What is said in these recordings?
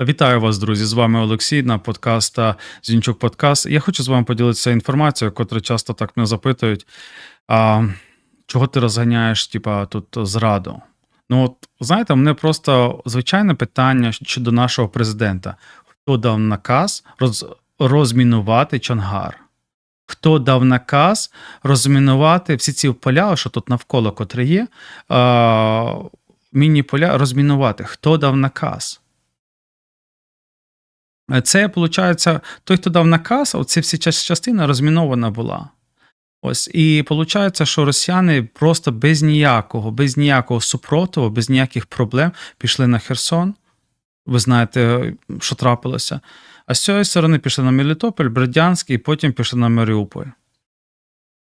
Вітаю вас, друзі! З вами Олексій на подкаста Зінчук Подкаст. Я хочу з вами поділитися інформацією, котре часто так мене запитують. А, чого ти розганяєш, типа, тут зраду? Ну, от знаєте, мене просто звичайне питання щодо нашого президента. Хто дав наказ роз, розмінувати Чонгар? Хто дав наказ розмінувати всі ці поля, що тут навколо котре є, а, міні-поля розмінувати? Хто дав наказ? Е, Це, виходить, той, хто дав наказ, оці всі частина розмінована була. Ось, і виходить, що росіяни просто без ніякого, без ніякого супротиву, без ніяких проблем пішли на Херсон. Ви знаєте, що трапилося. А з цієї сторони пішли на Мелітополь, Бердянськ, і потім пішли на Маріуполь.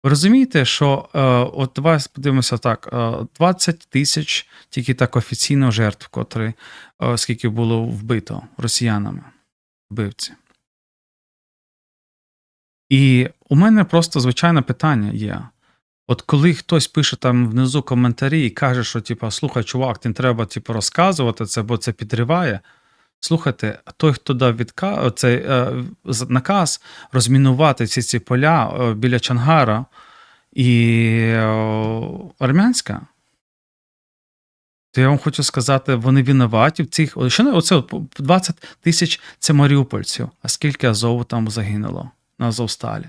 Ви розумієте, що е, от давай подивимося так: е, 20 тисяч тільки так офіційно жертв, котрі, е, скільки було вбито росіянами, вбивці. І у мене просто звичайне питання є. От коли хтось пише там внизу коментарі і каже, що типу, слухай, чувак, не треба типу, розказувати це, бо це підриває. Слухайте, той, хто дав відка... цей е, наказ розмінувати всі ці поля е, біля Чангара і е, Армянська, то я вам хочу сказати, вони винуваті в цих. Що не оце 20 тисяч це маріупольців, а скільки Азову там загинуло на Азовсталі.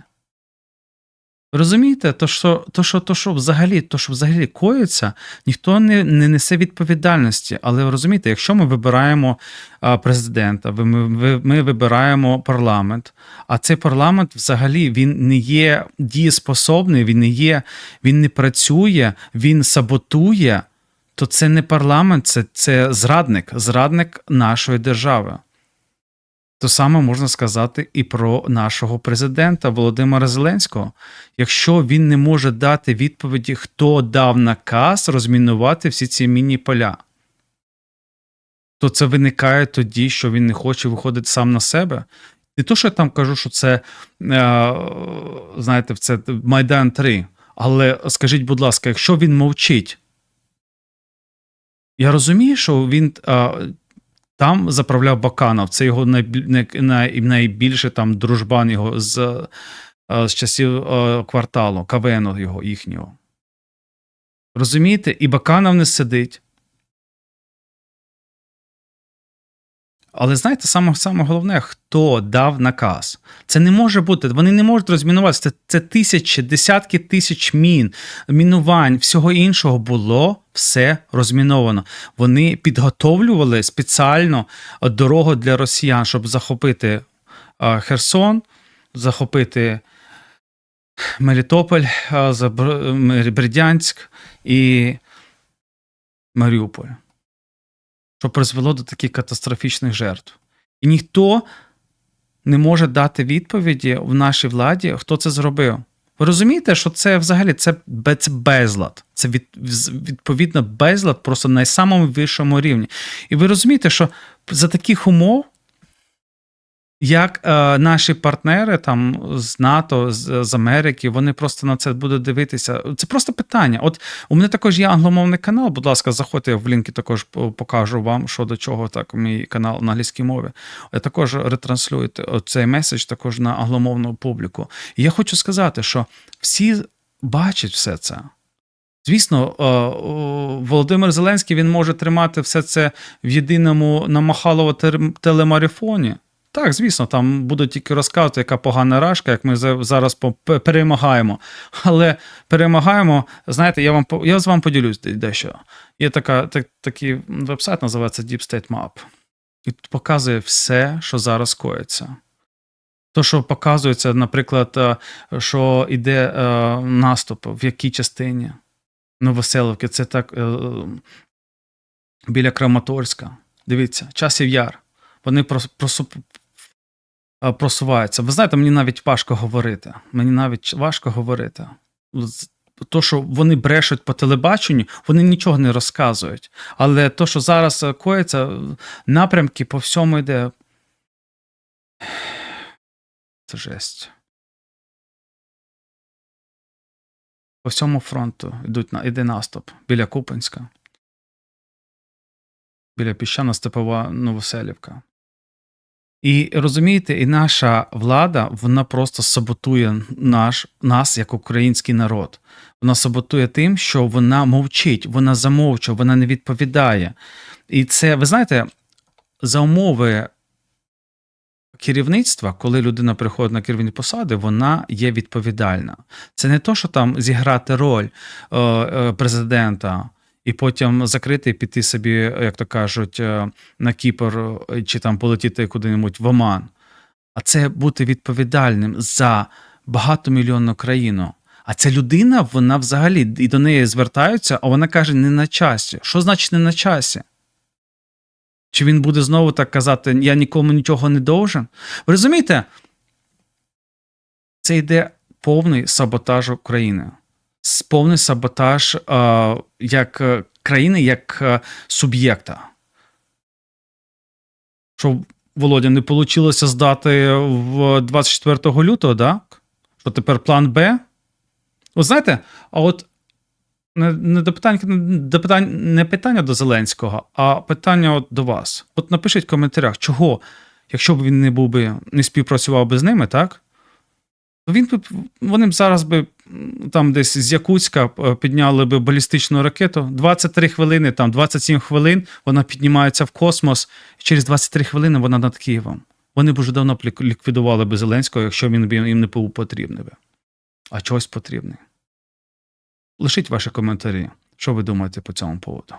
Розумієте, то що, то, що, то, що взагалі, то, що взагалі коїться, ніхто не, не несе відповідальності. Але розумієте, якщо ми вибираємо президента, ви- ми, ми вибираємо парламент, а цей парламент взагалі він не є дієспособний, він не є, він не працює, він саботує, то це не парламент, це, це зрадник, зрадник нашої держави. То саме можна сказати і про нашого президента Володимира Зеленського. Якщо він не може дати відповіді, хто дав наказ розмінувати всі ці міні-поля, то це виникає тоді, що він не хоче виходити сам на себе. Не то, що я там кажу, що це, е, знаєте, це Майдан 3. Але скажіть, будь ласка, якщо він мовчить, я розумію, що він а, там заправляв Баканов. Це його найбільше там дружбан його з, а, з часів а, кварталу, кавену його їхнього. Розумієте? І Баканов не сидить. Але знаєте, саме, саме головне, хто дав наказ. Це не може бути. Вони не можуть розмінуватися. Це, це тисячі, десятки тисяч мін, мінувань, всього іншого було все розміновано. Вони підготовлювали спеціально е, дорогу для росіян, щоб захопити е, Херсон, захопити Мелітополь, е, Бердянськ і Маріуполь що призвело до таких катастрофічних жертв. І ніхто не може дати відповіді в нашій владі, хто це зробив. Ви розумієте, що це взагалі це, безлад. Це від, відповідно безлад просто на найсамому вищому рівні. І ви розумієте, що за таких умов, як е, наші партнери там з НАТО, з, з Америки, вони просто на це будуть дивитися. Це просто питання. От у мене також є англомовний канал. Будь ласка, заходьте я в лінки, також покажу вам, що до чого так. Мій канал на англійській мові. Я також ретранслюю цей меседж також на англомовну публіку. І я хочу сказати, що всі бачать все це. Звісно, е, Володимир Зеленський він може тримати все це в єдиному намахалово телемарафоні. Так, звісно, там будуть тільки розказувати, яка погана рашка, як ми зараз перемагаємо. Але перемагаємо, знаєте, я вам я з вами поділюсь дещо. Є така, так, такий вебсайт, називається Deep State Map. І тут показує все, що зараз коїться. То, що показується, наприклад, е, що йде е, наступ, в якій частині Новоселовки, це так е, біля Краматорська. Дивіться, часів яр. Вони прос- просуп- е, просуваються. Ви знаєте, мені навіть важко говорити. Мені навіть важко говорити. То, що вони брешуть по телебаченню, вони нічого не розказують. Але то, що зараз е, коїться, е, напрямки по всьому йде. Це жесть. По всьому фронту йдуть іде наступ біля Купенська, біля піщано-степова Новоселівка. І розумієте, і наша влада вона просто саботує наш, нас як український народ. Вона саботує тим, що вона мовчить, вона замовчує, вона не відповідає. І це, ви знаєте, за умови керівництва, коли людина приходить на керівні посади, вона є відповідальна. Це не то, що там зіграти роль е, е, президента. І потім закрити піти собі, як то кажуть, е, на Кіпр е, чи там полетіти куди-небудь в Оман. А це бути відповідальним за багатомільйонну країну. А ця людина, вона взагалі і до неї звертаються, а вона каже: не на часі. Що значить не на часі? Чи він буде знову так казати, я нікому нічого не должен? Ви розумієте? Це йде повний саботаж України. С- Повний саботаж е, як е, країни, як е, суб'єкта. Що, Володя, не вийшло здати в 24 лютого, да? Що тепер план Б? От знаєте, а от не, не, до питання, до питань, не питання до Зеленського, а питання от до вас. От напишіть в коментарях, чого, якщо б він не був би, не співпрацював би з ними, так? То Він би, вони б зараз би там десь з Якутська е, підняли би балістичну ракету. 23 хвилини, там 27 хвилин, вона піднімається в космос, і через 23 хвилини вона над Києвом. Вони б вже давно ліквідували би Зеленського, якщо він їм не був потрібний би. А чогось потрібний. Лишіть ваші коментарі, що ви думаєте по цьому поводу.